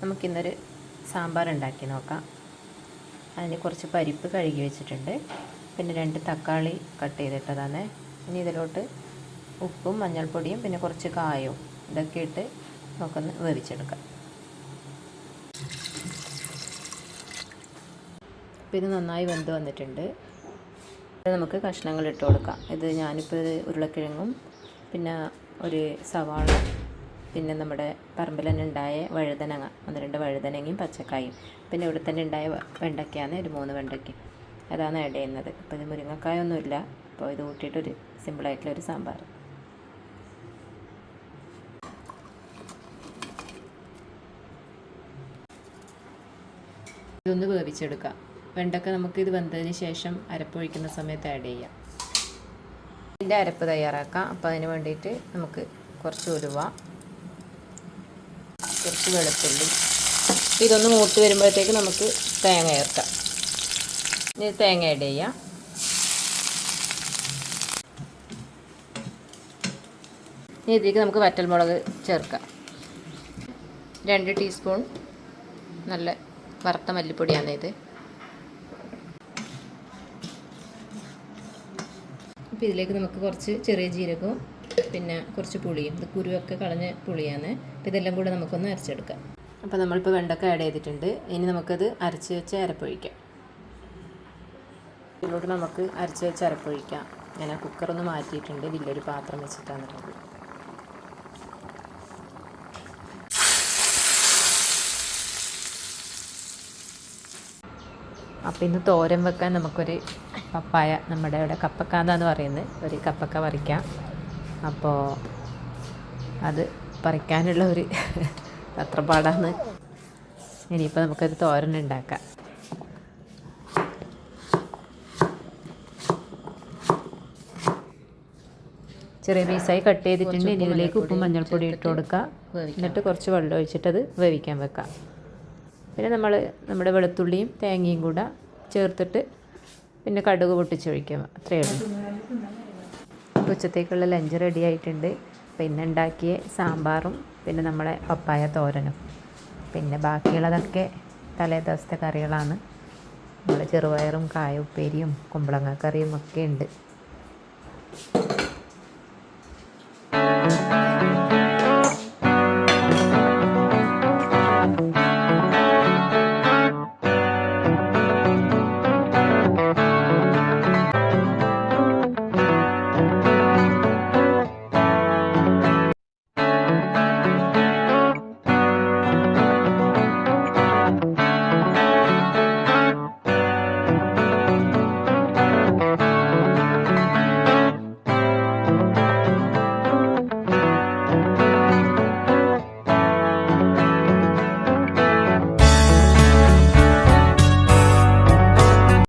നമുക്കിന്നൊരു സാമ്പാർ ഉണ്ടാക്കി നോക്കാം. അതിന് കുറച്ച് പരിപ്പ് കഴുകി വെച്ചിട്ടുണ്ട്. പിന്നെ രണ്ട് തക്കാളി കട്ട് ചെയ്തിട്ടതാണ്. ഇനി ഇതിലോട്ട് ഉപ്പും മഞ്ഞൾപ്പൊടിയും പിന്നെ കുറച്ച് കായവും ഇതൊക്കെ ഇട്ട് നമുക്കൊന്ന് വേവിച്ചെടുക്കാം. അപ്പോൾ ഇത് നന്നായി വെന്ത് വന്നിട്ടുണ്ട്. നമുക്ക് കഷ്ണങ്ങൾ ഇട്ട് കൊടുക്കാം. ഇത് ഞാനിപ്പോൾ ഉരുളക്കിഴങ്ങും പിന്നെ ഒരു സവാള പിന്നെ നമ്മുടെ പറമ്പിൽ തന്നെ ഉണ്ടായ വഴുതനങ്ങ. ഒന്ന് രണ്ട് വഴുതനങ്ങയും പച്ചക്കായും. പിന്നെ ഇവിടെ തന്നെ ഉണ്ടായ വെണ്ടയ്ക്കയാണ് ഒരു മൂന്ന് വെണ്ടയ്ക്ക. അതാണ് ആഡ് ചെയ്യുന്നത്. അപ്പോൾ ഇത് മുരിങ്ങക്കായൊന്നുമില്ല. അപ്പോൾ ഇത് കൂട്ടിയിട്ടൊരു സിമ്പിളായിട്ടുള്ളൊരു സാമ്പാർ. ഇതൊന്ന് വേവിച്ചെടുക്കാം. വെണ്ടക്ക നമുക്ക് ഇത് വെന്തതിന് ശേഷം അരപ്പൊഴിക്കുന്ന സമയത്ത് ആഡ് ചെയ്യാം. ഇതിന്റെ അരപ്പ് തയ്യാറാക്കാം. അപ്പോൾ അതിന് വേണ്ടിയിട്ട് നമുക്ക് കുറച്ച് ഉലുവ കുറച്ച് വെളുത്തുള്ളി. ഇതൊന്ന് മൂത്ത് വരുമ്പോഴത്തേക്ക് നമുക്ക് തേങ്ങ ചേർക്കാം. ഇനി തേങ്ങ ഇട ചെയ്യാം. ഇനി ഇതിലേക്ക് നമുക്ക് വറ്റൽമുളക് ചേർക്കാം. രണ്ട് ടീസ്പൂൺ നല്ല വറുത്ത മല്ലിപ്പൊടിയാണ് ഇത്. അപ്പോൾ ഇതിലേക്ക് നമുക്ക് കുറച്ച് ചെറിയ ജീരകവും പിന്നെ കുറച്ച് പുളിയും ഇത് കുരുവൊക്കെ കളഞ്ഞ പുളിയാണ്. അപ്പോൾ ഇതെല്ലാം കൂടെ നമുക്കൊന്ന് അരച്ചെടുക്കാം. അപ്പോൾ നമ്മളിപ്പോൾ വെണ്ടക്ക ആഡ് ചെയ്തിട്ടുണ്ട്. ഇനി നമുക്കത് അരച്ച് വെച്ച് അരപ്പൊഴിക്കാം. ഇതിലോട്ട് നമുക്ക് അരച്ച് വെച്ച് അരപ്പൊഴിക്കാം. ഞാൻ ആ കുക്കറൊന്ന് മാറ്റിയിട്ടുണ്ട്. വലിയൊരു പാത്രം വെച്ചിട്ടാണ് ഉള്ളത് അപ്പോൾ ഇന്ന് തോരൻ വെക്കാൻ നമുക്കൊരു പപ്പായ നമ്മുടെ ഇവിടെ കപ്പക്ക പറയുന്നത് ഒരു കപ്പക്ക പറിക്കാം. അപ്പോൾ അത് പറിക്കാനുള്ള ഒരു തത്രപ്പാടാണ്. ഇനിയിപ്പോൾ നമുക്കൊരു തോരൻ ഉണ്ടാക്കാം. ചെറിയ പീസായി കട്ട് ചെയ്തിട്ടുണ്ട്. ഇനി ഇതിലേക്ക് ഉപ്പും മഞ്ഞൾപ്പൊടി ഇട്ട് കൊടുക്കുക എന്നിട്ട് കുറച്ച് വെള്ളം ഒഴിച്ചിട്ട് അത് വേവിക്കാൻ വെക്കാം. പിന്നെ നമ്മൾ നമ്മുടെ വെളുത്തുള്ളിയും തേങ്ങയും കൂടെ ചേർത്തിട്ട് പിന്നെ കടുക് പൊട്ടിച്ചൊഴിക്കുക അത്രയേ ഉള്ളൂ. ഉച്ചത്തേക്കുള്ള ലഞ്ച് റെഡി ആയിട്ടുണ്ട്. പിന്നെ ഉണ്ടാക്കിയ സാമ്പാറും പിന്നെ നമ്മളെ പപ്പായ തോരനും. പിന്നെ ബാക്കിയുള്ളതൊക്കെ തലേ ദിവസത്തെ കറികളാണ്. നമ്മൾ ചെറുപയറും കായ ഉപ്പേരിയും കുമ്പളങ്ങ കറിയും ഒക്കെ ഉണ്ട്.